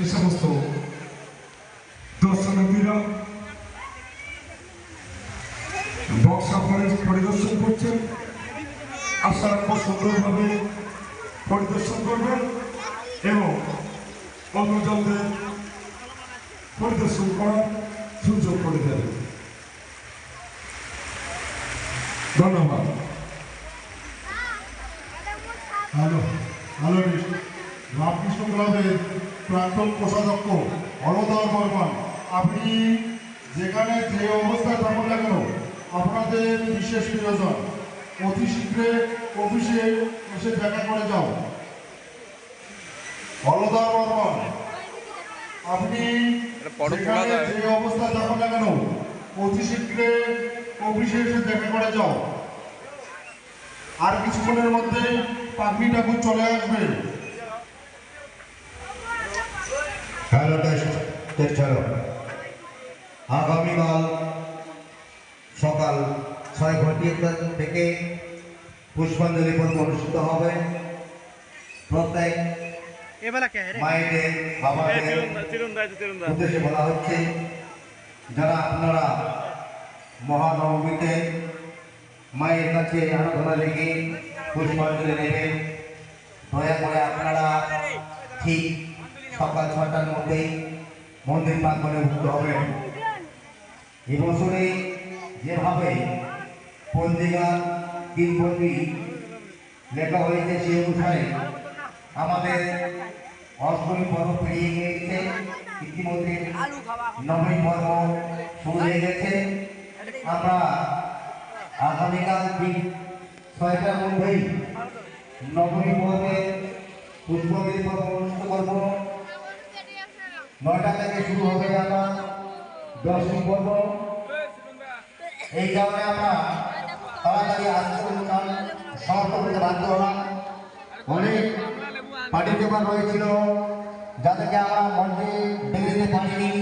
যে সমস্ত দর্শনার্থীরা বক্সা পরিদর্শন করছেন আশা রাখব সুন্দরভাবে পরিদর্শন করবেন এবং অন্যজনদের পরিদর্শন করার সুযোগ করে দেবেন ধন্যবাদ হ্যালো হ্যালো রামকৃষ্ণ ক্লাবের প্রাক্তন কোষাধ্যক্ষ হরদার বর্মন আপনি যেখানে যে অবস্থায় থাকুন না কেন আপনাদের বিশেষ প্রিয়জন। অতি শীঘ্রে অফিসে এসে দেখা করে যাও। হলদার বর্মন আপনি যেখানে যে অবস্থায় থাকুন না কেন অতি শীঘ্রে অফিসে এসে দেখা করে যাও। আর কিছুক্ষণের মধ্যে পাখি ঠাকুর চলে আসবে। হ্যালো আগামীকাল সকাল ছয় ঘটিয়া থেকে পুষ্পাঞ্জলি পর্ব অনুষ্ঠিত হবে। প্রত্যেক মায়েদের উদ্দেশ্যে বলা হচ্ছে যারা আপনারা মহানবমীতে মায়ের কাছে আরাধনা রেখে পুষ্পাঞ্জলি নেবেন দয়া করে আপনারা ঠিক সকাল ছটার মধ্যেই মন্দির প্রাঙ্গণে উঠতে হবে। এবছরে যেভাবে পঞ্জিকা কিংবদন্তি লেখা হয়েছে, সে অনুসারে আমাদের অষ্টমী পর্ব পেরিয়ে গিয়েছে। ইতিমধ্যে নবমী পর্ব শুরু হয়ে গেছে। আমরা আগামীকাল ঠিক ছয়টার মধ্যেই নবমী পর্বে পুষ্পগিরি পর্ব অনুষ্ঠিত করব। নয়টা থেকে শুরু হবে আমরা দর্শন করব এই কারণে আমরা তাড়াতাড়ি আসতে অনুষ্ঠান সমাপ্ত করতে বাধ্য হলাম। অনেক পার্টি পেপার রয়েছিল, যাদেরকে আমরা মঞ্চে বেরিয়ে দিতে পারিনি।